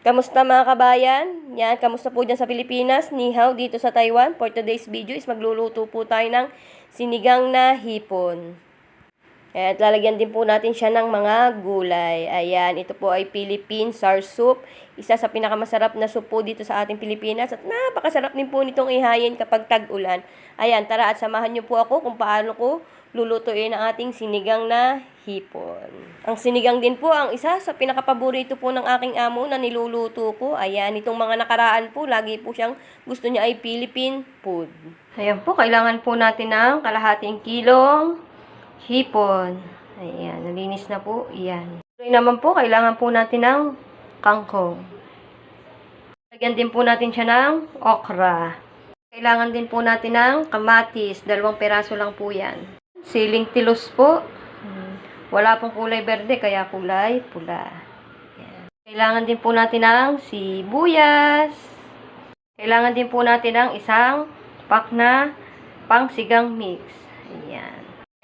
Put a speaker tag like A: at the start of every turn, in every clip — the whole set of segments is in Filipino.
A: Kamusta mga kabayan? Yan, kamusta po dyan sa Pilipinas? Ni hao dito sa Taiwan. For today's video is magluluto po tayo ng sinigang na hipon. At lalagyan din po natin siya ng mga gulay. Ayan, ito po ay Philippine Sour Soup. Isa sa pinakamasarap na soup po dito sa ating Pilipinas. At napakasarap din po nitong ihayin kapag tag-ulan. Ayan, tara at samahan niyo po ako kung paano ko lulutuin ang ating sinigang na hipon. Ang sinigang din po ang isa sa pinakapaborito po ng aking amo na niluluto ko. Ayan, itong mga nakaraan po, lagi po siyang gusto niya ay Philippine food. Ayan po, kailangan po natin ng kalahating kilong hipon. Ayan, nalinis na po. Ayan. Tuloy naman po, kailangan po natin ng kangkong. Lagyan din po natin siya ng okra. Kailangan din po natin ng kamatis. Dalawang peraso lang po yan. Siling tilos po. Hmm. Wala pong kulay berde, kaya kulay pula. Ayan. Kailangan din po natin ng sibuyas. Kailangan din po natin ng isang pack na pangsigang mix. Ayan.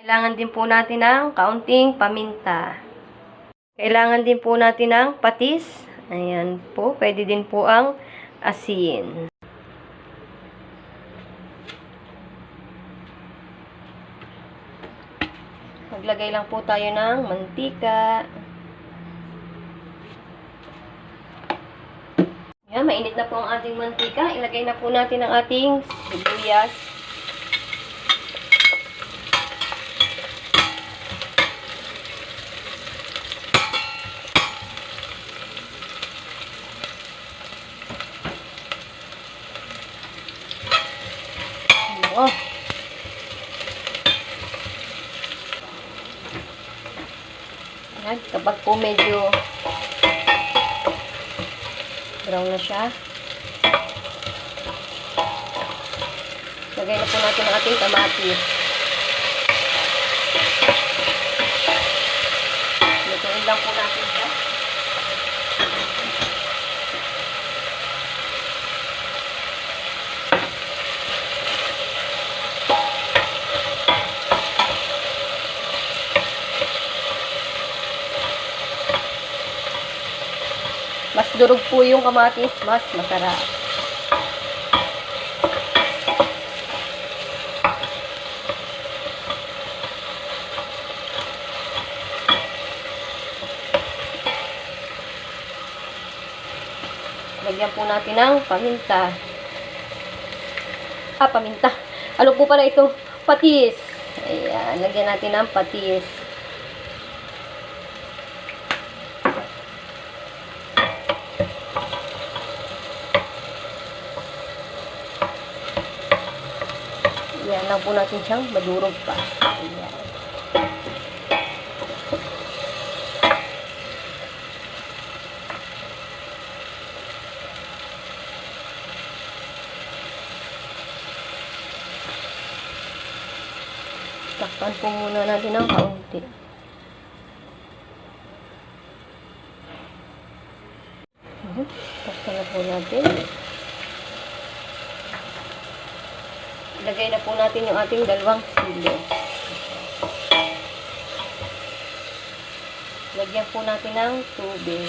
A: Kailangan din po natin ng kaunting paminta. Kailangan din po natin ng patis. Ayan po. Pwede din po ang asin. Maglagay lang po tayo ng mantika. Yan, mainit na po ang ating mantika. Ilagay na po natin ang ating sibuyas. Yan, kapag po medyo brown na siya, lagay na po natin ang ating kamatis. Lutuin lang po natin siya. Mas durog po yung kamatis, mas masarap. Lagyan po natin ng paminta. Ah, paminta. Ano po pala ito? Patis. Ayan, lagyan natin ng patis. Yan lang po natin siyang madurog pa. Ayan. Takpan po muna natin ng kaunti. Takpan na po natin. Lagay na po natin yung ating dalawang silo. Lagyan po natin ng tubig.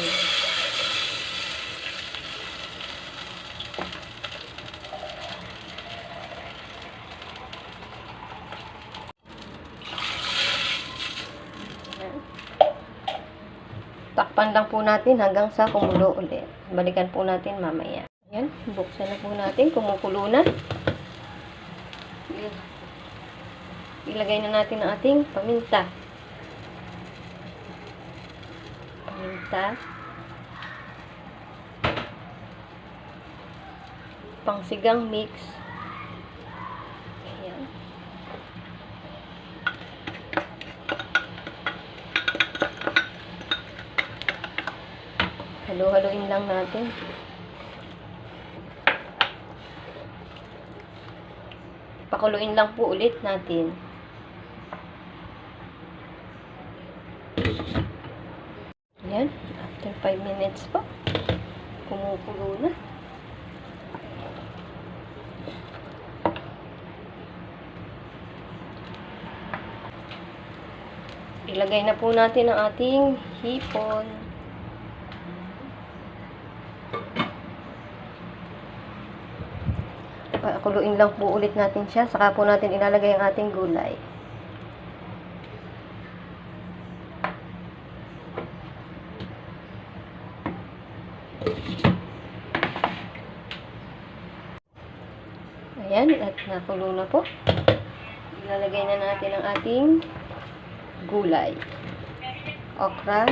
A: Takpan lang po natin hanggang sa kumulo ulit. Balikan po natin mamaya. Ayan, buksan na po natin. Kumukulo na. Ilagay na natin ang ating paminta. Paminta. Pangsigang mix. Ayan. Halo-haloin lang natin. Pakuluin lang po ulit natin. Yan. After 5 minutes po. Kumukulo na. Ilagay na po natin ang ating hipon. Pakuluin lang po ulit natin siya. Saka po natin ilalagay ang ating gulay. Ayan, at nakulo na po. Ilalagay na natin ang ating gulay. Okra.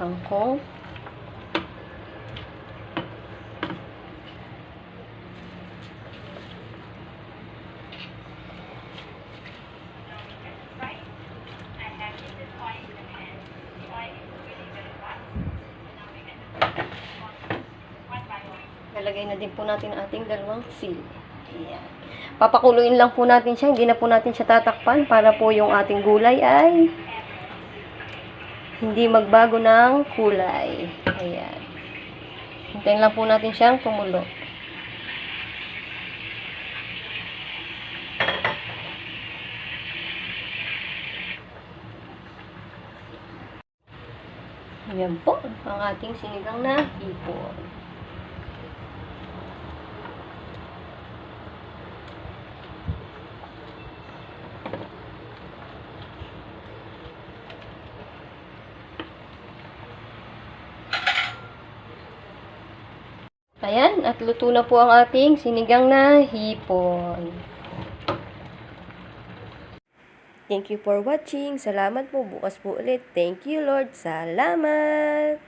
A: Kangkong. Lalagay na din po natin ang ating dalawang sili. Ayan. Papakuluin lang po natin siya. Hindi na po natin siya tatakpan para po yung ating gulay ay hindi magbago ng kulay. Ayan. Hintayin lang po natin siyang tumulo. Ayan po ang ating sinigang na hipon. Ayan, at luto na po ang ating sinigang na hipon. Thank you for watching. Salamat po. Bukas po ulit. Thank you, Lord. Salamat.